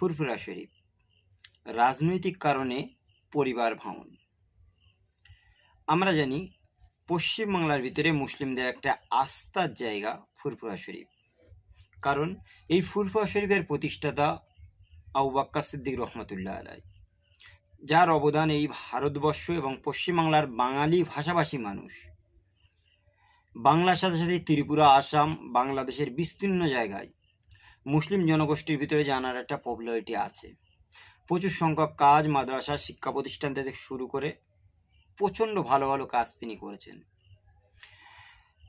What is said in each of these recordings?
ফুরফুরা শরীফ। রাজনৈতিক কারণে পরিবার ভাঙন। আমরা জানি, পশ্চিমবাংলার ভিতরে মুসলিমদের একটা আস্থার জায়গা ফুরফুরা শরীফ। কারণ, এই ফুরফুরা শরীফের প্রতিষ্ঠাতা আউবাক্কা সিদ্দিক রহমতুল্লাহ আলাই। যার অবদান এই ভারতবর্ষ এবং পশ্চিমবাংলার বাঙালি ভাষাভাষী মানুষ। বাংলার সাথে সাথে ত্রিপুরা, আসাম বাংলাদেশের বিস্তীর্ণ জায়গায় মুসলিম জনগোষ্ঠীর ভিতরে জানার একটা পপুলারিটি আছে। প্রচুর সংখ্যক কাজ মাদ্রাসা শিক্ষা প্রতিষ্ঠান থেকে শুরু করে প্রচণ্ড ভালো ভালো কাজ তিনি করেছেন।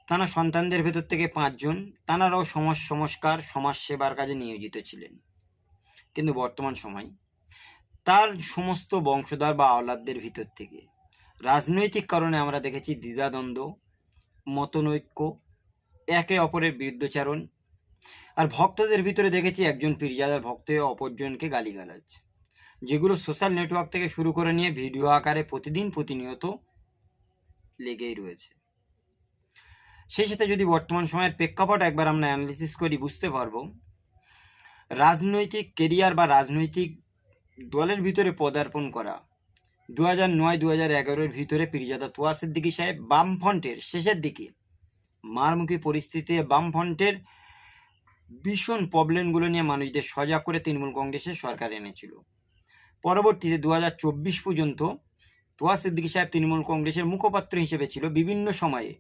তারা সন্তানদের ভেতর থেকে পাঁচজন তাঁরাও সমাজ সংস্কার, সমাজ সেবার কাজে নিয়োজিত ছিলেন। কিন্তু বর্তমান সময় তার সমস্ত বংশধর বা আওলাদদের ভিতর থেকে রাজনৈতিক কারণে আমরা দেখেছি দ্বিধাদ্বন্দ্ব, মতনৈক্য, একে অপরের বিরুদ্ধচারণ আর ভক্তদের ভিতরে দেখেছি একজন পীরজাদার ভক্ত অপরজনকে গালিগালাজ। যেগুলো সোশ্যাল নেটওয়ার্ক থেকে শুরু করে নিয়ে ভিডিও আকারে প্রতিদিন প্রতিনিয়ত লেগেই রয়েছে। সেই সাথে যদি বর্তমান সময়ের প্রেক্ষাপট একবার আমরা অ্যানালিসিস করি, বুঝতে পারব, রাজনৈতিক কেরিয়ার বা রাজনৈতিক দলের ভিতরে পদার্পণ করা দু হাজার নয় দু হাজার এগারোর ভিতরে পিরজাদা তোয়া সিদ্দিকী সাহেব বামফ্রন্টের শেষের দিকে মারমুখী পরিস্থিতিতে বামফ্রন্টের ভীষণ প্রবলেমগুলো নিয়ে মানুষদের সজাগ করে তৃণমূল কংগ্রেসের সরকার এনেছিল। পরবর্তীতে দু হাজার চব্বিশ পর্যন্ত তোয়া সিদ্দিকী সাহেব তৃণমূল কংগ্রেসের মুখপাত্র হিসেবে ছিল। বিভিন্ন সময়ে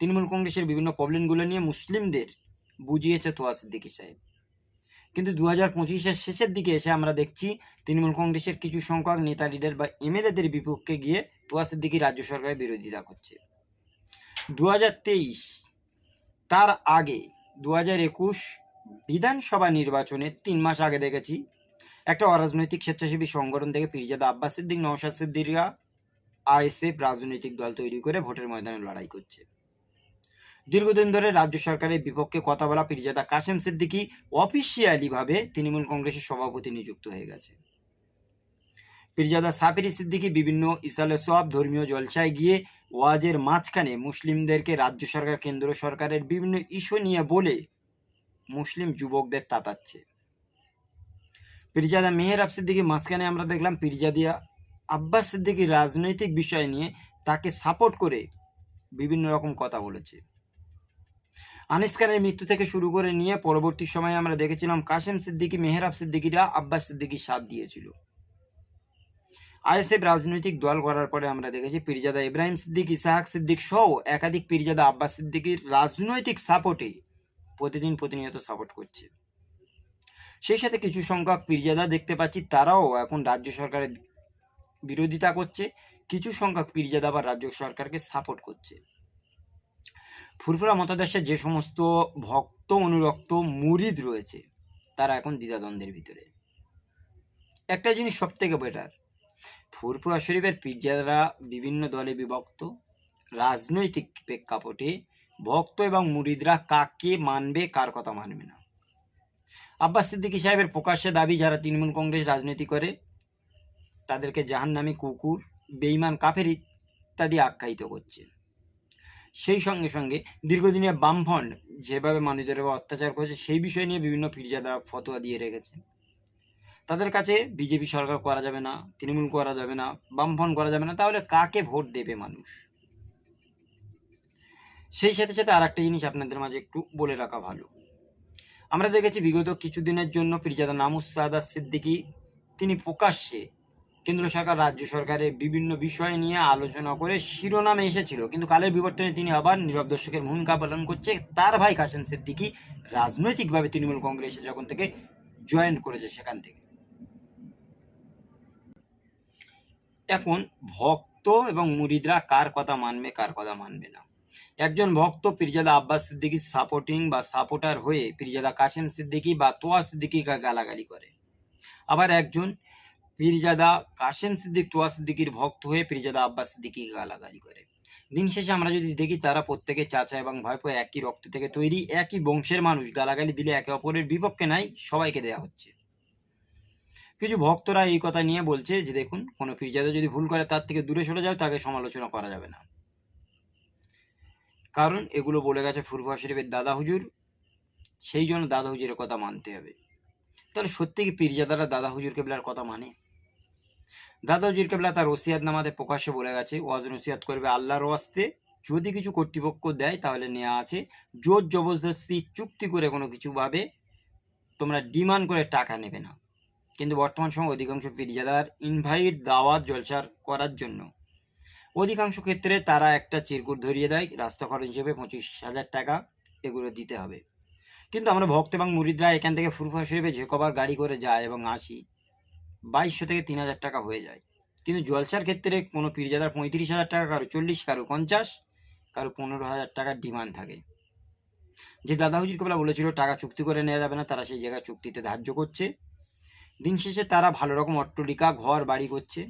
তৃণমূল কংগ্রেসের বিভিন্ন প্রবলেমগুলো নিয়ে মুসলিমদের বুঝিয়েছে তোয়া সিদ্দিকী সাহেব। কিন্তু দু হাজার পঁচিশের শেষের দিকে এসে আমরা দেখছি তৃণমূল কংগ্রেসের কিছু সংখ্যক নেতা লিডার বা এমএলএদের বিপক্ষে গিয়ে তোয়া সিদ্দিকী রাজ্য সরকারের বিরোধিতা করছে। দু হাজার তেইশ তার আগে দু হাজার একুশ বিধানসভা নির্বাচনে তিন মাস আগে দেখেছি একটা অরাজনৈতিক স্বেচ্ছাসেবী সংগঠন থেকে পিরজাদা আব্বাস সিদ্দিক, নওশাদ সিদ্দিকরা আইএসএফ রাজনৈতিক দল তৈরি করে ভোটের ময়দানে লড়াই করছে। দীর্ঘদিন ধরে রাজ্য সরকারের বিপক্ষে কথা বলা পিরজাদা কাসেম সিদ্দিকি অফিসিয়ালি ভাবে তৃণমূল কংগ্রেসের সভাপতি নিযুক্ত হয়ে গেছে। পিরজাদা সাপিরি সিদ্দিকি বিভিন্ন ইসালে সব ধর্মীয় জলসায় গিয়ে ওয়াজের মাঝখানে মুসলিমদেরকে রাজ্য সরকার, কেন্দ্র সরকারের বিভিন্ন ইস্যু নিয়ে বলে মুসলিম যুবকদের তাতাচ্ছে। পিরজাদা মেহের সিদ্দিকী মাঝখানে আমরা দেখলাম পিরজাদিয়া আব্বাস সিদ্দিকী রাজনৈতিক বিষয় নিয়ে তাকে সাপোর্ট করে বিভিন্ন রকম কথা বলেছে। আনিস খানের মৃত্যু থেকে শুরু করে নিয়ে পরবর্তী সময়ে আমরা দেখেছিলাম কাশেম সিদ্দিকী মেহরাব সিদ্দিকিরা আব্বাস সিদ্দিকীর সাথ দিয়েছিল। আইএসএফ রাজনৈতিক দল করার পরে আমরা দেখেছি পীরজাদা ইব্রাহিম সিদ্দিক, ইসাহাক সিদ্দিক সহ একাধিক পীরজাদা আব্বাস সিদ্দিকীর রাজনৈতিক সাপোর্টে প্রতিদিন প্রতিনিয়ত সাপোর্ট করছে। সেই সাথে কিছু সংখ্যক পীরজাদা দেখতে পাচ্ছি, তারাও এখন রাজ্য সরকারের বিরোধিতা করছে। কিছু সংখ্যক পীরজাদা আবার রাজ্য সরকারকে সাপোর্ট করছে। ফুরফুরা মতাদর্শের যে সমস্ত ভক্ত, অনুরক্ত, মুরিদ রয়েছে, তারা এখন দ্বিধাদ্বন্দ্বের ভিতরে। একটা জিনিস সব থেকে বেটার ফুরফুরা শরীফের পীরজাদারা বিভিন্ন দলে বিভক্ত। রাজনৈতিক প্রেক্ষাপটে ভক্ত এবং মুরিদরা কাকে মানবে, কার কথা মানবে না। আব্বাস সিদ্দিকী সাহেবের প্রকাশ্যে দাবি, যারা তৃণমূল কংগ্রেস রাজনীতি করে, তাদেরকে জাহান্নামী কুকুর বেইমান কাফের ইত্যাদি আখ্যায়িত করছে। সেই সঙ্গে সঙ্গে দীর্ঘদিনে বামফ্রন্ট যেভাবে মানুষদের অত্যাচার করেছে, সেই বিষয় নিয়ে বিভিন্ন পীরজাদা ফতোয়া দিয়ে রেখেছে। তাদের কাছে বিজেপি সরকার করা যাবে না, তৃণমূল করা যাবে না, বামফ্রন্ট করা যাবে না, তাহলে কাকে ভোট দেবে মানুষ? সেই সাথে সাথে আর একটা জিনিস আপনাদের মাঝে একটু বলে রাখা ভালো। আমরা দেখেছি বিগত কিছুদিনের জন্য পীরজাদা নামুস সাদাত সিদ্দিকী, তিনি প্রকাশ্যে কেন্দ্র সরকার, রাজ্য সরকারের বিভিন্ন বিষয় নিয়ে আলোচনা করে শিরোনামে এসেছিল। কিন্তু কালের বিবর্তনে তিনি আবার নীরব দর্শকের ভূমিকা পালন করছে। তার ভাই কাশেম সিদ্দিকী রাজনৈতিকভাবে তৃণমূল কংগ্রেসে যখন থেকে জয়েন করেছে সেখান থেকে। এখন ভক্ত এবং মুরিদরা কার কথা মানবে, কার কথা মানবে না? একজন ভক্ত পিরজাদা আব্বাস সিদ্দিকির সাপোর্টিং বা সাপোর্টার হয়ে পিরজাদা কাশেম সিদ্দিকী বা তোয়া সিদ্দিকীকে গালাগালি করে। আবার একজন পীরজাদা কাশেম সিদ্দিক, তোয়া সিদ্দিকির ভক্ত হয়ে পীরজাদা আব্বাস সিদ্দিকিকে গালাগালি করে। দিন শেষে আমরা যদি দেখি, তারা প্রত্যেকে চাচা এবং ভাইপো একই রক্ত থেকে তৈরি, একই বংশের মানুষ। গালাগালি দিলে একে অপরের বিপক্ষে নাই, সবাইকে দেয়া হচ্ছে। কিছু ভক্তরা এই কথা নিয়ে বলছে যে, দেখুন, কোনো পীরজাদা যদি ভুল করে তার থেকে দূরে সরে যাও, তাকে সমালোচনা করা যাবে না। কারণ এগুলো বলে গেছে ফুরফুয়া শরীফের দাদা হুজুর। সেই জন্য দাদা হুজুরের কথা মানতে হবে। তাহলে সত্যি কি পীরজাদারা দাদা হুজুর কেবলার কথা মানে? দাদা হুজুর কেবলা তার ওসিয়াত নামাতে প্রকাশ্যে বলে গেছে, ওয়াজ নসিয়াত করবে আল্লাহর ওয়াস্তে, যদি কিছু কর্তৃপক্ষ দেয় তাহলে নেওয়া আছে। জোর জবরদস্তি, চুক্তি করে কোনো কিছু ভাবে তোমরা ডিমান্ড করে টাকা নেবে না। কিন্তু বর্তমান সময় অধিকাংশ পীরজাদার ইনভাইট দাওয়াত জলসার করার জন্য অধিকাংশ ক্ষেত্রে তারা একটা চিরকুট ধরিয়ে দেয়, রাস্তা খরচ হিসেবে পঁচিশ হাজার টাকা এগুলো দিতে হবে। কিন্তু আমরা ভক্ত এবং মুরিদরা এখান থেকে ফুরফা শরীফে যে কবার গাড়ি করে যায় এবং আসি, বাইশশো থেকে তিন হাজার টাকা হয়ে যায়। কিন্তু জলসার ক্ষেত্রে কোনো পীরজাদার পঁয়ত্রিশ হাজার টাকা, কারও চল্লিশ, কারও পঞ্চাশ, কারও পনেরো হাজার টাকার ডিমান্ড থাকে। যে দাদা হুজুর কবলা বলেছিল, টাকা চুক্তি করে নেওয়া যাবে না, তারা সেই জায়গায় চুক্তিতে ধার্য করছে। দিন শেষে তারা ভালো রকম অট্টলিকা, ঘর, বাড়ি করছে।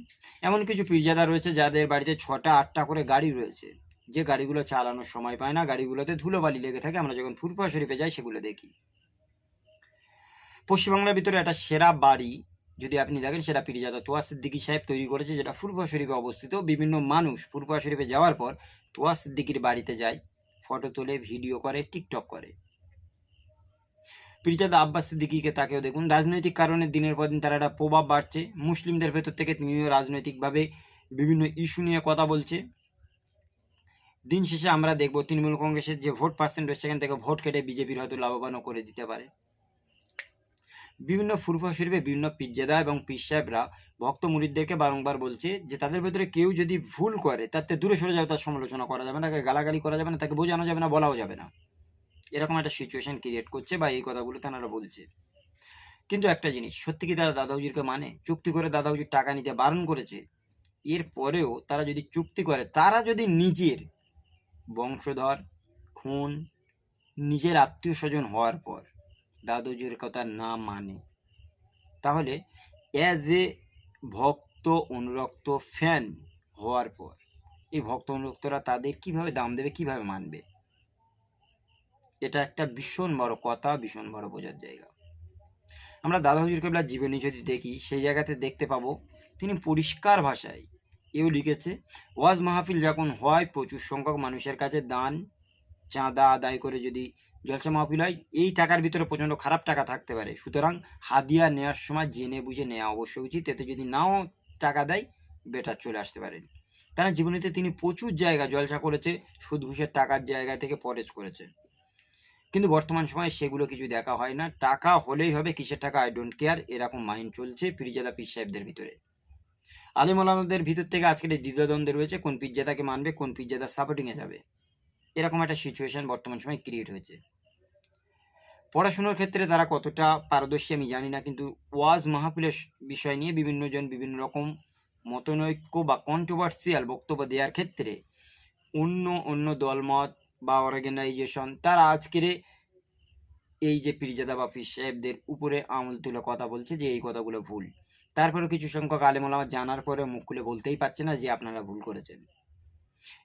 এমন কিছু পীরজাদা রয়েছে যাদের বাড়িতে ছটা, আটটা করে গাড়ি রয়েছে। যে গাড়িগুলো চালানোর সময় পায় না, গাড়িগুলোতে ধুলোবালি লেগে থাকে। আমরা যখন ফুরফুরা শরীফে যাই, সেগুলো দেখি। পশ্চিমবাংলার ভিতরে একটা সেরা বাড়ি, যদি আপনি দেখেন, সেটা পীরজাদা তোয়া সিদ্দিকী সাহেব তৈরি করেছে, যেটা ফুরফুরা শরীফে অবস্থিত। বিভিন্ন মানুষ ফুরফুরা শরীফে যাওয়ার পর তোয়া সিদ্দিকির বাড়িতে যায়, ফটো তোলে, ভিডিও করে, টিকটক করে। পীরজাদা আব্বাস সিদ্দিকিকে তাকেও দেখুন। রাজনৈতিক কারণে দিনের পর দিন তার একটা প্রভাব বাড়ছে। মুসলিমদের ভেতর থেকে তিনিও রাজনৈতিকভাবে বিভিন্ন ইস্যু নিয়ে কথা বলছে। দিন শেষে আমরা দেখব তৃণমূল কংগ্রেসের যে ভোট পার্সেন্ট রয়েছে, সেখান থেকে ভোট কেটে বিজেপির হয়তো লাভবানও করে দিতে পারে। বিভিন্ন ফুরফা শরীফে বিভিন্ন পিজ্জাদা এবং পীর সাহেবরা ভক্ত মুরিদদেরকে বারংবার বলছে যে, তাদের ভেতরে কেউ যদি ভুল করে তাতে দূরে সরে যাবে তার সমালোচনা করা যাবে না, তাকে গালাগালি করা যাবে না, তাকে বোঝানো যাবে না, বলাও যাবে না। এরকম একটা সিচুয়েশন ক্রিয়েট করছে বা এই কথাগুলো তারা বলছে। কিন্তু একটা জিনিস, সত্যি কি তারা দাদা হুজুরকে মানে? চুক্তি করে দাদা হুজুর টাকা নিতে বারণ করেছে? এর পরেও তারা যদি চুক্তি করে, তারা যদি নিজের বংশধর, খুন, নিজের আত্মীয় স্বজন হওয়ার পর দাদুজির কথা না মানে তাহলে অ্যাজ এ ভক্ত অনুরক্ত ফ্যান হওয়ার পর, এই ভক্ত অনুরক্তরা তাদের কীভাবে দাম দেবে, কীভাবে মানবে? এটা একটা ভীষণ বড় কথা, ভীষণ বড় বোঝার জায়গা। আমরা দাদা হুজুর কেবলার জীবনী যদি দেখি, সেই জায়গাতে দেখতে পাবো, তিনি পরিষ্কার ভাষায় এও লিখেছে, ওয়াজ মাহফিল যখন হয়, প্রচুর সংখ্যক মানুষের কাছে দান, চাঁদা আদায় করে যদি জলসা মাহফিল হয়, এই টাকার ভিতরে প্রচণ্ড খারাপ টাকা থাকতে পারে। সুতরাং হাদিয়া নেওয়ার সময় জেনে বুঝে নেওয়া অবশ্যই উচিত। এতে যদি নাও টাকা দেয়, বেটার চলে আসতে পারেন তারা জীবনীতে তিনি প্রচুর জায়গা জলসা করেছে সুদ ঘুষের টাকার জায়গা থেকে পরেশ করেছে। কিন্তু বর্তমান সময়ে সেগুলো কিছু দেখা হয় না, টাকা হলেই হবে কিসের টাকা? আই ডোন্ট কেয়ার এরকম মাইন্ড চলছে পিরিজাদা পীর সাহেবদের ভিতরে। আলিম আলামদের ভিতর থেকে আজকের এই দ্বিধাদ্বন্দ্বে রয়েছে কোন পিজ্জাদাকে মানবে, কোন পিজ্জাদার সাপোর্টিংয়ে যাবে। এরকম একটা সিচুয়েশন বর্তমান সময় ক্রিয়েট হয়েছে। পড়াশুনোর ক্ষেত্রে তারা কতটা পারদর্শী আমি জানি না, কিন্তু ওয়াজ মাহফিলের বিষয় নিয়ে বিভিন্ন জন বিভিন্ন রকম মতনৈক্য বা কন্ট্রোভার্সিয়াল বক্তব্য দেওয়ার ক্ষেত্রে অন্য অন্য দলমত বা অর্গানাইজেশন তারা আজকের এই যে পীরজাদা বা পীর সাহেবদের উপরে আমল তুলে কথা বলছে যে, এই কথাগুলো ভুল। তারপরে কিছু সংখ্যক আলেমুলামা জানার পরে মুখ খুলে বলতেই পারছে না যে, আপনারা ভুল করেছেন।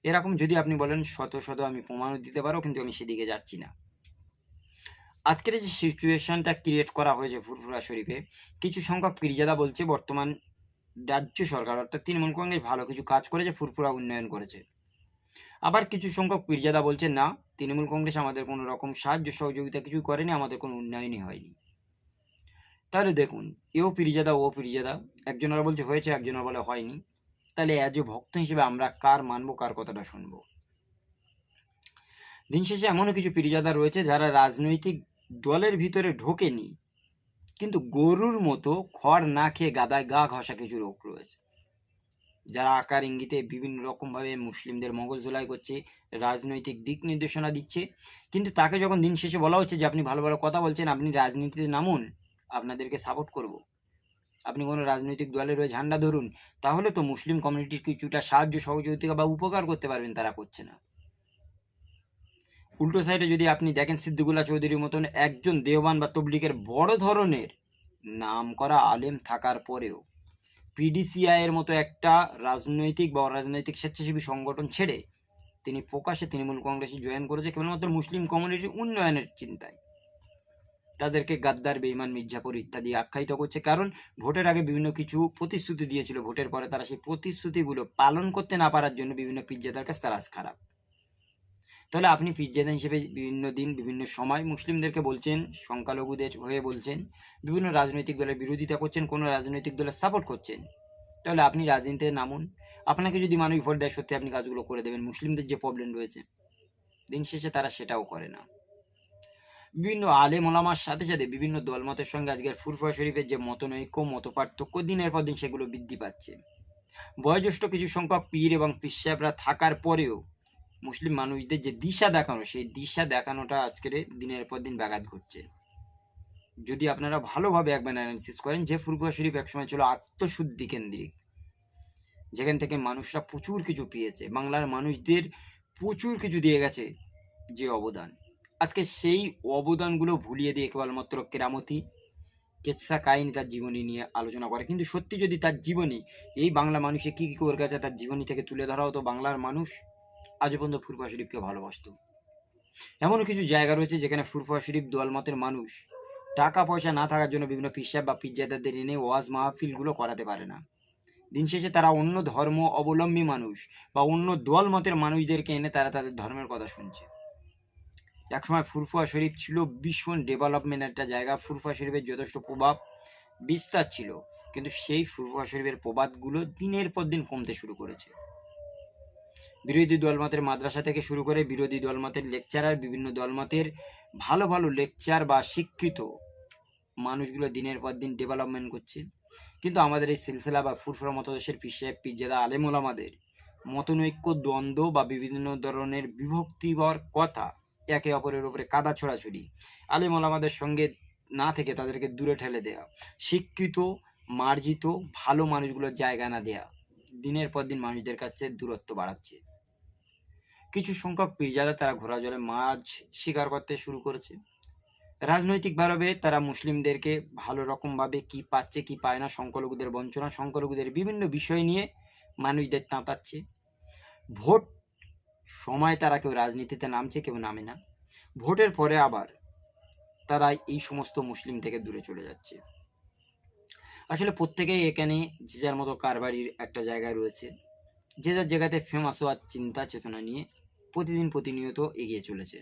এরকম যদি আপনি বলেন, শত শত আমি প্রমাণও দিতে পারো, কিন্তু আমি সেদিকে যাচ্ছি না। আজকের যে সিচুয়েশনটা ক্রিয়েট করা হয়েছে ফুরফুরা শরীফে, কিছু সংখ্যক পীরজাদা বলছে, বর্তমান রাজ্য সরকার, অর্থাৎ তৃণমূল কংগ্রেস ভালো কিছু কাজ করেছে, ফুরফুরা উন্নয়ন করেছে। আবার কিছু সংখ্যক পীরজাদা বলছে না, তৃণমূল কংগ্রেস আমাদের কোনো রকম সাহায্য সহযোগিতা কিছু করেনি, আমাদের কোনো উন্নয়নই হয়নি। তাহলে দেখুন এও পীরজাদা, ও পিরিজাদা, একজনের বলছে হয়েছে, একজনের বলে হয়নি। তাহলে অ্যাজ এ ভক্ত হিসেবে আমরা কার মানবো, কার কথাটা শুনব? দিন শেষে এমনও কিছু পীরজাদা রয়েছে যারা রাজনৈতিক দলের ভিতরে ঢোকেনি, কিন্তু গরুর মতো খড় না খেয়ে গাদায় গা ঘষা কিছু লোক রয়েছে। যারা আকার ইঙ্গিতে বিভিন্ন রকমভাবে মুসলিমদের মগজ ধোলাই করছে, রাজনৈতিক দিক নির্দেশনা দিচ্ছে, কিন্তু তাকে যখন দিন শেষে বলা হচ্ছে যে আপনি ভালো ভালো কথা বলছেন, আপনি রাজনীতিতে নামুন, আপনাদেরকে সাপোর্ট করব। আপনি কোনো রাজনৈতিক দলের হয়ে ঝান্ডা ধরুন, তাহলে তো মুসলিম কমিউনিটির কিছুটা সাহায্য, সহযোগিতা বা উপকার করতে পারবেন তারা করছে না। উল্টো সাইডে যদি আপনি দেখেন সিদ্দিকুল্লাহ চৌধুরীর মতন একজন দেওবান বা তবলিকের বড় ধরনের নাম করা আলেম থাকার পরেও পিডিসিআই এর মতো একটা রাজনৈতিক বা অরাজনৈতিক স্বেচ্ছাসেবী সংগঠন ছেড়ে তিনি প্রকাশ্যে তৃণমূল কংগ্রেসে জয়েন করেছে কেবলমাত্র মুসলিম কমিউনিটির উন্নয়নের চিন্তায়। তাদেরকে গাদ্দার বেইমান মির্জাপুর ইত্যাদি আখ্যায়িত করছে কারণ ভোটের আগে বিভিন্ন কিছু প্রতিশ্রুতি দিয়েছিল। ভোটের পরে তারা সেই প্রতিশ্রুতিগুলো পালন করতে না পারার জন্য বিভিন্ন পিজ্জাদার কাছে তারা খারাপ তাহলে আপনি পিজ্জাদা হিসেবে বিভিন্ন দিন, বিভিন্ন সময় মুসলিমদেরকে বলছেন, সংখ্যালঘুদের হয়ে বলছেন, বিভিন্ন রাজনৈতিক দলের বিরোধিতা করছেন, কোনো রাজনৈতিক দলের সাপোর্ট করছেন। তাহলে আপনি রাজনীতিতে নামুন। আপনাকে যদি মানুষ ভোট দেয়, সত্যি আপনি কাজগুলো করে দেবেন। মুসলিমদের যে প্রবলেম রয়েছে, দিন শেষে তারা সেটাও করে না। বিভিন্ন আলে মোলামার সাথে সাথে বিভিন্ন দলমতের সঙ্গে আজকের ফুরফুরা শরীফের যে মতনৈক্য মত পার্থক্য দিনের পর দিন সেগুলো বৃদ্ধি পাচ্ছে। বয়োজ্যেষ্ঠ কিছু সংখ্যক পীর এবং পীর সাহেবরা থাকার পরেও মুসলিম মানুষদের যে দিশা দেখানো, সেই দিশা দেখানোটা আজকের দিনের পর দিন ব্যাঘাত ঘটছে। যদি আপনারা ভালোভাবে একবার অ্যানালিসিস করেন, যে ফুরফুরা শরীফ একসময় ছিল আত্মশুদ্ধি কেন্দ্রিক, যেখান থেকে মানুষরা প্রচুর কিছু পেয়েছে, বাংলার মানুষদের প্রচুর কিছু দিয়ে গেছে যে অবদান। আজকে সেই অবদানগুলো ভুলিয়ে দিয়ে কেবলমাত্র কেরামতি কেচ্ছা কাহিনী তার জীবনী নিয়ে আলোচনা করে। কিন্তু সত্যি যদি তার জীবনী, এই বাংলা মানুষে কী কী করে গেছে তার জীবনী থেকে তুলে ধরা হতো? বাংলার মানুষ আজও পর্যন্ত ফুরফা শরীফকে ভালোবাসত। এমনও কিছু জায়গা রয়েছে যেখানে ফুরফুরা শরীফ দোয়ালমতের মানুষ। টাকা পয়সা না থাকার জন্য বিভিন্ন পিসাব বা পিজ্জাদারদের এনে ওয়াজ মাহফিলগুলো করাতে পারে না। দিন শেষে তারা অন্য ধর্ম অবলম্বী মানুষ বা অন্য দোয়াল মতের মানুষদেরকে এনে তারা তাদের ধর্মের কথা শুনছে। একসময় ফুরফুয়া শরীফ ছিল ভীষণ ডেভেলপমেন্ট একটা জায়গা। ফুরফুয়া শরীফের যথেষ্ট প্রভাব বিস্তার ছিল, কিন্তু সেই ফুরফুয়া শরীফের প্রবাদগুলো দিনের পর দিন কমতে শুরু করেছে। বিরোধী দলমতের মাদ্রাসা থেকে শুরু করে বিরোধী দলমতের লেকচারার, বিভিন্ন দলমতের ভালো ভালো লেকচার বা শিক্ষিত মানুষগুলো দিনের পর দিন ডেভেলপমেন্ট করছে। কিন্তু আমাদের এই সিলসিলা বা ফুরফুরা মতদেশের পিসে পিজ্জাদা আলেম ওলামাদের মতনৈক্য দ্বন্দ্ব বা বিভিন্ন ধরনের বিভক্তিবর কথা একে অপরের উপরে কাদা ছড়াছড়ি, আলেম ওলামাদের সঙ্গে না থেকে তাদেরকে দূরে ঠেলে দেয়া, শিক্ষিত, মার্জিত, ভালো মানুষগুলোর জায়গা না দেয়া, দিনের পর দিন মানুষদের কাছে দূরত্ব বাড়াচ্ছে। কিছু সংখ্যক পীরজাদা তারা ঘোরা জলে মাছ শিকার করতে শুরু করেছে। রাজনৈতিকভাবে তারা মুসলিমদেরকে ভালো রকমভাবে কি পাচ্ছে, কি পায় না, সংখ্যালঘুদের বঞ্চনা, সংখ্যালঘুদের বিভিন্ন বিষয় নিয়ে মানুষদের তাঁতাচ্ছে। ভোট সময় তারা কেউ রাজনীতিতে নামছে, কেউ নামে না। ভোটের পরে আবার তারা এই সমস্ত মুসলিম থেকে দূরে চলে যাচ্ছে। আসলে প্রত্যেকেই এখানে যে যার মতো কারবারির একটা জায়গায় রয়েছে। যে যার জায়গাতে ফেমাস হওয়ার চিন্তা, চেতনা নিয়ে প্রতিদিন প্রতিনিয়ত এগিয়ে চলেছে।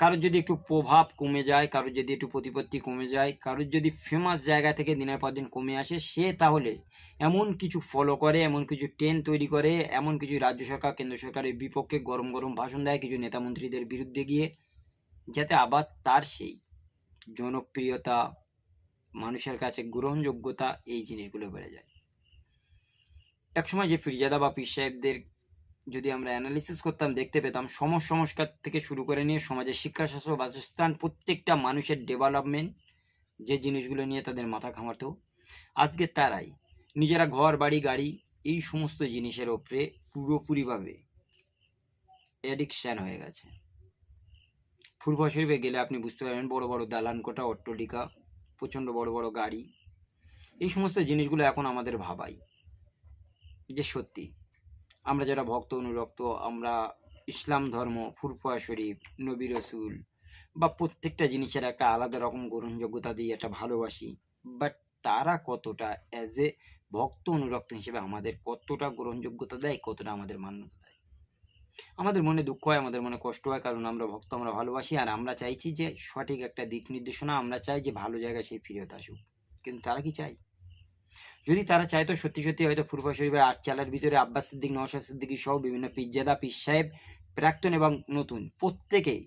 কারোর যদি একটু প্রভাব কমে যায়, কারোর যদি একটু প্রতিপত্তি কমে যায়, কারোর যদি ফেমাস জায়গা থেকে দিনের পর দিন কমে আসে, সে তাহলে এমন কিছু ফলো করে, এমন কিছু ট্রেন তৈরি করে, এমন কিছু রাজ্য সরকার, কেন্দ্র সরকারের বিপক্ষে গরম গরম ভাষণ দেয় কিছু নেতা মন্ত্রীদের বিরুদ্ধে গিয়ে, যাতে আবার তার সেই জনপ্রিয়তা, মানুষের কাছে গ্রহণযোগ্যতা এই জিনিসগুলো বেড়ে যায়। একসময় যে ফিরজাদা বা পীর সাহেবদের যদি আমরা অ্যানালিসিস করতাম, দেখতে পেতাম সমাজ সংস্কার থেকে শুরু করে নিয়ে সমাজের শিক্ষা শাস্ত্র বাসস্থান, প্রত্যেকটা মানুষের ডেভেলপমেন্ট যে জিনিসগুলো নিয়ে তাদের মাথা ঘামাতো, আজকে তারাই নিজেরা ঘর, বাড়ি, গাড়ি, এই সমস্ত জিনিসের ওপরে পুরোপুরিভাবে অ্যাডিকশান হয়ে গেছে। পূর্ব শরীফে গেলে আপনি বুঝতে পারবেন, বড় বড় দালান কোঠা, অট্টলিকা, প্রচণ্ড বড় বড় গাড়ি, এই সমস্ত জিনিসগুলো এখন আমাদের ভাবাই যে সত্যি। আমরা যারা ভক্ত অনুরক্ত আমরা ইসলাম ধর্ম ফুরফুয়া শরীফ নবী রসুল বা প্রত্যেকটা জিনিসের একটা আলাদা রকম গ্রহণযোগ্যতা দিয়ে একটা ভালোবাসি। বাট তারা কতটা অ্যাজ এ ভক্ত অনুরক্ত হিসেবে আমাদের কতটা গ্রহণযোগ্যতা দেয় কতটা আমাদের মান্যতা দেয়? আমাদের মনে দুঃখ হয় আমাদের মনে কষ্ট হয় কারণ আমরা ভক্ত আমরা ভালোবাসি আর আমরা চাইছি যে সঠিক একটা দিক নির্দেশনা আমরা চাই যে ভালো জায়গায় সেই ফিরত আসুক। কিন্তু তারা কি চায়? যদি তারা চাইতো সত্যি সত্যি হয়তো ফুরফা শরীফের আট চালার ভিতরে আব্বাস সিদ্দিক নওশাদ সিদ্দিকি সহ বিভিন্ন পিজ্জাদা পিস সাহেব, প্রাক্তন এবং নতুন প্রত্যেকেই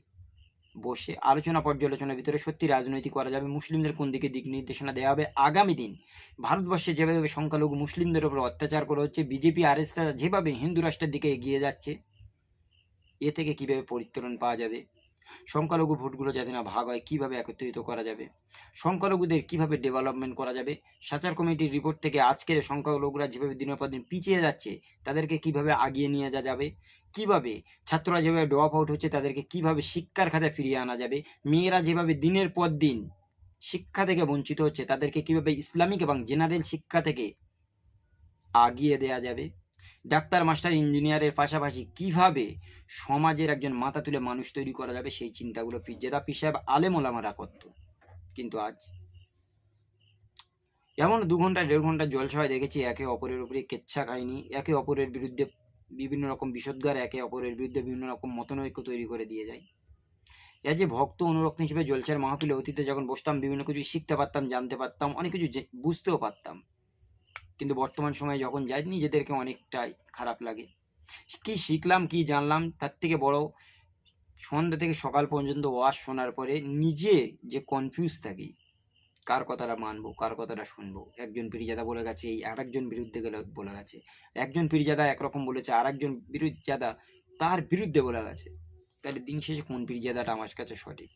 বসে আলোচনা পর্যালোচনার ভিতরে সত্যি রাজনৈতিক করা যাবে, মুসলিমদের কোন দিকে দিক নির্দেশনা দেওয়া হবে আগামী দিন। ভারতবর্ষে যেভাবে সংখ্যালঘু মুসলিমদের উপর অত্যাচার করা হচ্ছে, বিজেপি আর যেভাবে হিন্দু রাষ্ট্রের দিকে এগিয়ে যাচ্ছে, এ থেকে কীভাবে পরিত্রাণ পাওয়া যাবে? সংখ্যালঘু ভোটগুলো যাতে না ভাগ হয়, কীভাবে একত্রিত করা যাবে? সংখ্যালঘুদের কীভাবে ডেভেলপমেন্ট করা যাবে? সাচার কমিটির রিপোর্ট থেকে আজকের সংখ্যালঘুরা যেভাবে দিনের পর দিন পিছিয়ে যাচ্ছে, তাদেরকে কীভাবে আগিয়ে নিয়ে যাওয়া যাবে? কীভাবে ছাত্ররা যেভাবে ড্রপ আউট হচ্ছে, তাদেরকে কীভাবে শিক্ষার খাতে ফিরিয়ে আনা যাবে? মেয়েরা যেভাবে দিনের পর দিন শিক্ষা থেকে বঞ্চিত হচ্ছে, তাদেরকে কীভাবে ইসলামিক এবং জেনারেল শিক্ষা থেকে আগিয়ে দেয়া যাবে? ডাক্তার, মাস্টার, ইঞ্জিনিয়ারের পাশাপাশি কীভাবে সমাজের একজন মাথা তুলে মানুষ তৈরি করা যাবে সেই চিন্তাগুলো পিজ্জেদা পিসাব আলেম ওলামারা করতো কিন্তু আজ এমন দু ঘণ্টা, দেড় ঘণ্টা জলসভায় দেখেছি একে অপরের উপরে কেচ্ছা কাহিনী একে অপরের বিরুদ্ধে বিভিন্ন রকম বিষোদ্গার, একে অপরের বিরুদ্ধে বিভিন্ন রকম মতনৈক্য তৈরি করে দিয়ে যায়। এর যে ভক্ত অনুরক্ত হিসেবে জলসার মাহফিলে অতীতে যখন বসতাম, বিভিন্ন কিছু শিখতে পারতাম, জানতে পারতাম, অনেক কিছু বুঝতেও পারতাম। কিন্তু বর্তমান সময়ে যখন যাই, নিজেদেরকে অনেকটাই খারাপ লাগে। কি শিখলাম, কি জানলাম, তার থেকে বড় সন্ধ্যা থেকে সকাল পর্যন্ত ওয়াজ শোনার পরে নিজে যে কনফিউজ থাকি, কার কথাটা মানবো, কার কথাটা শুনব? একজন পীরজাদা বলে গেছে, এই আরেকজন বিরুদ্ধে গেলে বলে গেছে, একজন পীরজাদা একরকম বলেছে, আরেকজন বিরুদ্ধজাদা তার বিরুদ্ধে বলে গেছে। তাহলে দিন শেষে কোন পীরজাদাটা আমার কাছে সঠিক?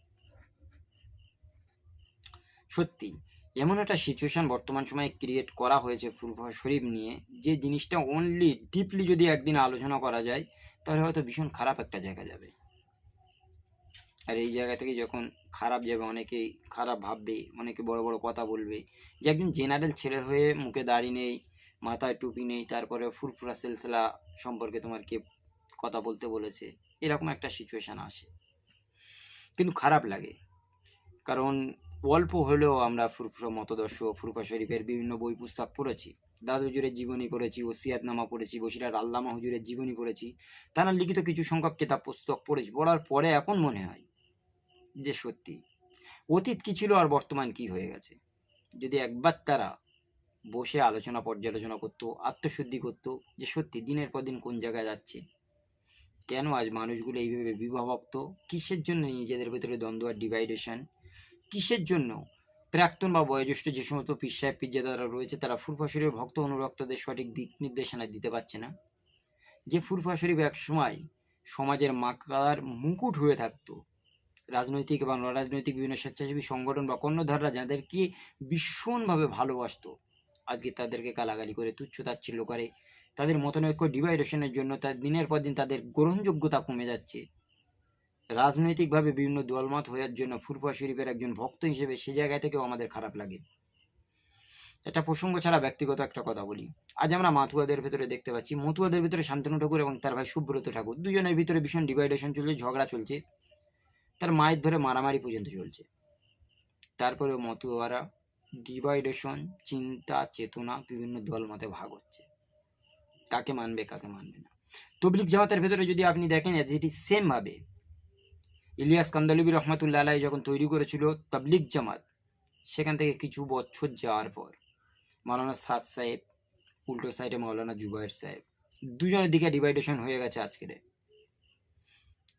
সত্যি এমন একটা সিচুয়েশান বর্তমান সময়ে ক্রিয়েট করা হয়েছে ফুরফুরা শরীফ নিয়ে, যে জিনিসটা অনলি ডিপলি যদি একদিন আলোচনা করা যায়, তাহলে হয়তো ভীষণ খারাপ একটা জায়গা যাবে। আর এই জায়গা থেকে যখন খারাপ যাবে, অনেকেই খারাপ ভাববে, অনেকে বড় বড় কথা বলবে। যে একজন জেনারেল ছেলে হয়ে মুখে দাড়ি নেই, মাথায় টুপি নেই তারপরে ফুরফুরা সিলসিলা সম্পর্কে তোমার কে কথা বলতে বলেছে, এরকম একটা সিচুয়েশান আসে। কিন্তু খারাপ লাগে। কারণ অল্প হলেও আমরা ফুরফুরা মতদর্শ ফুরফা শরীফের বিভিন্ন বই পুস্তক পড়েছি। দাদু হুজুরের জীবনী পড়েছি ওসিয়াতনামা পড়েছি বসিরার আল্লামা হুজুরের জীবনী পড়েছি তারা লিখিত কিছু সংখ্যক কিতাব পুস্তক পড়েছি, পড়ার পরে এখন মনে হয় যে সত্যি অতীত কী ছিল আর বর্তমান কি হয়ে গেছে। যদি একবার তারা বসে আলোচনা পর্যালোচনা করতো, আত্মশুদ্ধি করতো যে সত্যি দিনের পর দিন কোন জায়গায় যাচ্ছে, কেন আজ মানুষগুলো এইভাবে বিবাহভক্ত কিসের জন্য নিজেদের ভেতরে দ্বন্দ্ব আর ডিভাইডেশন কিসের জন্য? প্রাক্তন বা বয়োজ্যেষ্ঠ যে সমস্ত পীর সাহেব পীরজাদারা রয়েছে, তারা ফুরফাশরীর ভক্ত অনুরক্তদের সঠিক দিক নির্দেশনা দিতে পারছে না। যে ফুরফা শরীফ এক সময় সমাজের মাকার মুকুট হয়ে থাকতো, রাজনৈতিক এবং অরাজনৈতিক বিভিন্ন স্বেচ্ছাসেবী সংগঠন বা কর্ণধাররা যাদেরকে ভীষণভাবে ভালোবাসতো, আজকে তাদেরকে গালাগালি করে, তুচ্ছ তাচ্ছিল্য করে, তাদের মতনৈক্য ডিভাইডেশনের জন্য তার দিনের পর দিন তাদের গ্রহণযোগ্যতা কমে যাচ্ছে। রাজনৈতিকভাবে বিভিন্ন দলমত হওয়ার জন্য ফুরফা শরীফের একজন ভক্ত হিসেবে সে জায়গা থেকেও আমাদের খারাপ লাগে। এটা প্রসঙ্গ ছাড়া ব্যক্তিগত একটা কথা বলি। আজ আমরা মাথুয়াদের ভেতরে দেখতে পাচ্ছি, মতুয়াদের ভিতরে শান্তনু ঠাকুর এবং তার ভাই সুব্রত ঠাকুর দুজনের ভিতরে ভীষণ ডিভাইডেশন চলছে, ঝগড়া চলছে। তার মায়ের ধরে মারামারি পর্যন্ত চলছে। তারপরে মতুয়ারা ডিভাইডেশন চিন্তা, চেতনা বিভিন্ন দল মতে ভাগ হচ্ছে। কাকে মানবে কাকে মানবে না। তবলিক জামাতের ভেতরে যদি আপনি দেখেন যেটি সেম ভাবে ইলিয়াস কান্দালিবি রহমতুল্লাহ আলাই যখন তৈরি করেছিল তাবলিক জামাত, সেখান থেকে কিছু বছর যাওয়ার পর মাওলানা সাদ সাহেব, উল্টো সাইডে মাওলানা জুবাইর সাহেব, দুজনের দিকে ডিভাইডেশন হয়ে গেছে আজকের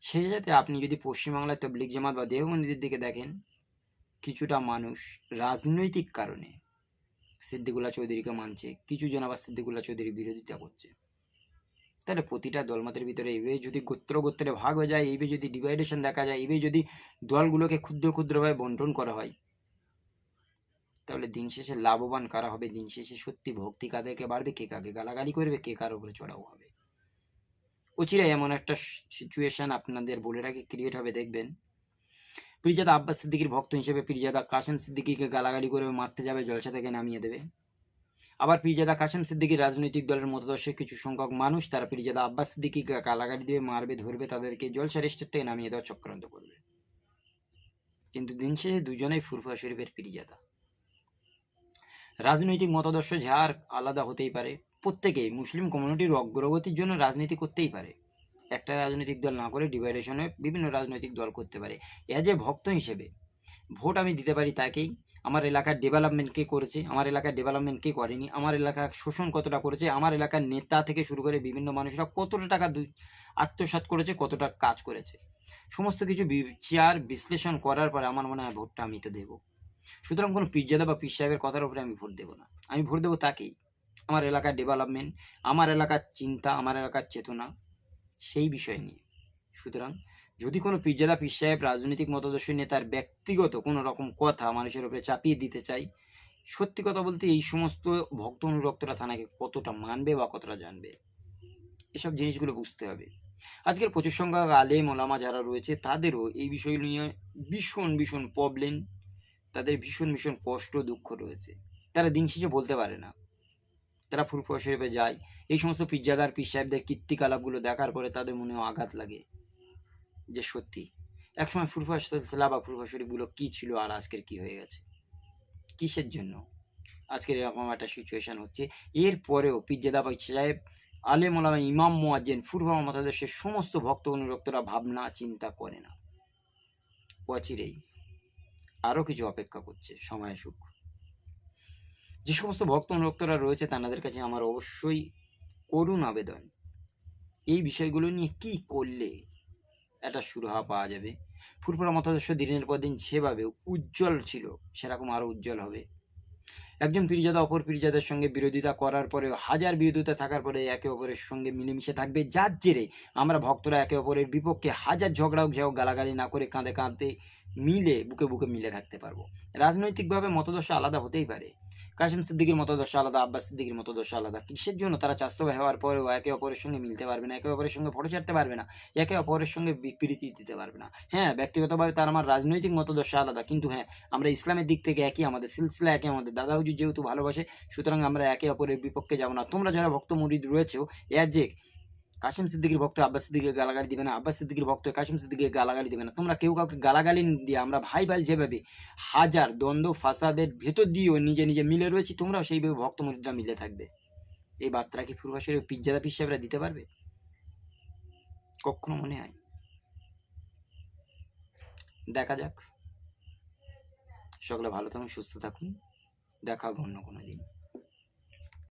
সেই সাথে আপনি যদি পশ্চিমবাংলার তবলিক জামাত বা দেহবন্দীদের দিকে দেখেন, কিছুটা মানুষ রাজনৈতিক কারণে সিদ্দিকুল্লাহ চৌধুরীকে মানছে, কিছু জন আবার সিদ্দিকুল্লাহ চৌধুরীর বিরোধিতা করছে। তাহলে প্রতিটা দলমতের ভিতরে এইভাবে যদি গোত্র গোত্রে ভাগ হয়ে যায়, এইভাবে যদি ডিভাইডেশন দেখা যায়, এইভাবে যদি দলগুলোকে ক্ষুদ্র ক্ষুদ্রভাবে বন্টন করা হয়, তাহলে দিন শেষে লাভবান কারা হবে? দিন শেষে সত্যি ভক্তি কাদেরকে বাড়বে? কে কাকে গালাগালি করবে? কে কার উপরে চড়াও হবে? অচিরাই এমন একটা সিচুয়েশন আপনাদের বলে রাখি ক্রিয়েট হবে, দেখবেন। পীরজাদা আব্বাস সিদ্দিকির ভক্ত হিসেবে পীরজাদা কাশেম সিদ্দিকিকে গালাগালি করে মারতে যাবে, জলসা থেকে নামিয়ে দেবে। আবার পীরজাদা কাশেম সিদ্দিকির রাজনৈতিক দলের মতদর্শের কিছু সংখ্যক মানুষ তারা পীরজাদা আব্বাস সিদ্দিকিকে কালাগাড়ি দিয়ে মারবে, ধরবে, তাদেরকে জলসা রেস্টের থেকে নামিয়ে দেওয়ার চক্রান্ত করবে। কিন্তু দিন শেষে দুজনেই ফুরফুরা শরীফের পীরজাদা রাজনৈতিক মতাদর্শ যার আলাদা হতেই পারে প্রত্যেকেই মুসলিম কমিউনিটির অগ্রগতির জন্য রাজনীতি করতেই পারে। একটা রাজনৈতিক দল না করে ডিভাইডেশনে বিভিন্ন রাজনৈতিক দল করতে পারে। এজ এ ভক্ত হিসেবে ভোট আমি দিতে পারি তাকেই। আমার এলাকার ডেভেলপমেন্ট কে করেছে, আমার এলাকার ডেভেলপমেন্ট কে করেনি, আমার এলাকার শোষণ কতটা করেছে, আমার এলাকার নেতা থেকে শুরু করে বিভিন্ন মানুষরা কতটা টাকা দুই, আত্মসাৎ করেছে, কতটা কাজ করেছে। সমস্ত কিছু বিচার বিশ্লেষণ করার পরে আমার মনে হয় ভোটটা আমি তো দেবো। সুতরাং কোনো পিজ্জাদা বা পিস সাহেবের কথার উপরে আমি ভোট দেবো না। আমি ভোট দেবো তাকেই। আমার এলাকার ডেভেলপমেন্ট আমার এলাকার চিন্তা, আমার এলাকার চেতনা, সেই বিষয় নিয়ে। সুতরাং যদি কোনো পিজ্জাদা পিস সাহেব রাজনৈতিক মতাদর্শ নেতার ব্যক্তিগত কোনো রকম কথা মানুষের উপরে চাপিয়ে দিতে চাই সত্যি কথা বলতে এই সমস্ত ভক্ত অনুরক্তরা থানাকে কতটা মানবে বা কতটা জানবে? এসব জিনিসগুলো বুঝতে হবে। আজকের প্রচুর সংখ্যক আলেম, ওলামা যারা রয়েছে, তাদেরও এই বিষয় নিয়ে ভীষণ ভীষণ প্রবলেম তাদের ভীষণ ভীষণ কষ্ট, দুঃখ রয়েছে। তারা দিন শেষে বলতে পারে না। তারা ফুরফুরা শরীফে যায়, এই সমস্ত পিজ্জাদার পিস সাহেবদের কীর্তিকলাপগুলো দেখার পরে তাদের মনেও আঘাত লাগে। যে সত্যি। একসময় ফুরফুরা সিলসিলা বা ফুরফুরা শরীফগুলো কী ছিল আর আজকের কি হয়ে গেছে? কিসের জন্য? আজকের এরকম একটা সিচুয়েশান হচ্ছে। এরপরেও পিজ্জাদা পিস সাহেব আলে মোলামা ইমাম মোয়াজ্জেন ফুরফা মতাদর্শের সমস্ত ভক্ত অনুরক্তরা ভাবনা, চিন্তা করে না। অচিরেই। আরও কিছু অপেক্ষা করছে, সময় সুখ যে সমস্ত ভক্ত অনুরক্তরা রয়েছে, তাদের কাছে আমার অবশ্যই করুণ আবেদন। এই বিষয়গুলো নিয়ে কি করলে একটা সুরাহা পাওয়া যাবে। ফুরফুরা মতাদর্শ দিনের পর দিন সেভাবে উজ্জ্বল ছিল, সেরকম আরও উজ্জ্বল হবে। একজন পীরজাদা অপর পীরজাদার সঙ্গে বিরোধিতা করার পরেও হাজার বিরোধিতা থাকার পরে একে অপরের সঙ্গে মিলেমিশে থাকবে। যার জেরে আমরা ভক্তরা একে অপরের বিপক্ষে হাজার ঝগড়া হোক যাও গালাগালি না করে কাঁধে কাঁধে মিলে, বুকে বুকে মিলে থাকতে পারব। রাজনৈতিকভাবে মতদর্শ আলাদা হতেই পারে। কাশিম সিদ্দিকির মতো দশা আলাদা আব্বাস সিদ্দিকির মতো দোষ আলাদা। কিসের জন্য? তারা চাস্তবে হওয়ার পরেও একে অপরের সঙ্গে মিলতে পারবে না, একে অপরের সঙ্গে ফটো ছাড়তে পারবে না, একে অপরের সঙ্গে বিকৃতি দিতে পারবে না। হ্যাঁ ব্যক্তিগতভাবে তার আমার রাজনৈতিক মতো দোষ আলাদা, কিন্তু হ্যাঁ আমরা ইসলামের দিক থেকে একই, আমাদের সিলসিলা একে আমাদের দাদা হুজুর যেহেতু ভালোবাসে, সুতরাং আমরা একে অপরের বিপক্ষে যাব না। তোমরা যারা ভক্ত মুরিদ রয়েছেও এর যে কাশিম সিদ্দিকির ভক্ত আব্বাস সিদ্দিকে গালাগালি দিবে না, আব্বাস সিদ্দিকির ভক্ত কাশিম সিদ্দিকে গালাগালি দিবে না। তোমরা কেউ কাউকে গালাগালি দিয়ে আমরা ভাই ভাই যেভাবে হাজার দ্বন্দ্ব, ফাসাদের ভেতর দিয়েও নিজে নিজে মিলে রয়েছি, তোমরাও সেইভাবে ভক্ত মুরিদরা মিলে থাকবে। এই বার্তাটা কি পূর্বাসের পিজ্জাদা পিস সাহেবরা দিতে পারবে? কখনো মনে হয়? দেখা যাক। সকলে ভালো থাকুন, সুস্থ থাকুন। দেখা হবে অন্য কোনো দিন।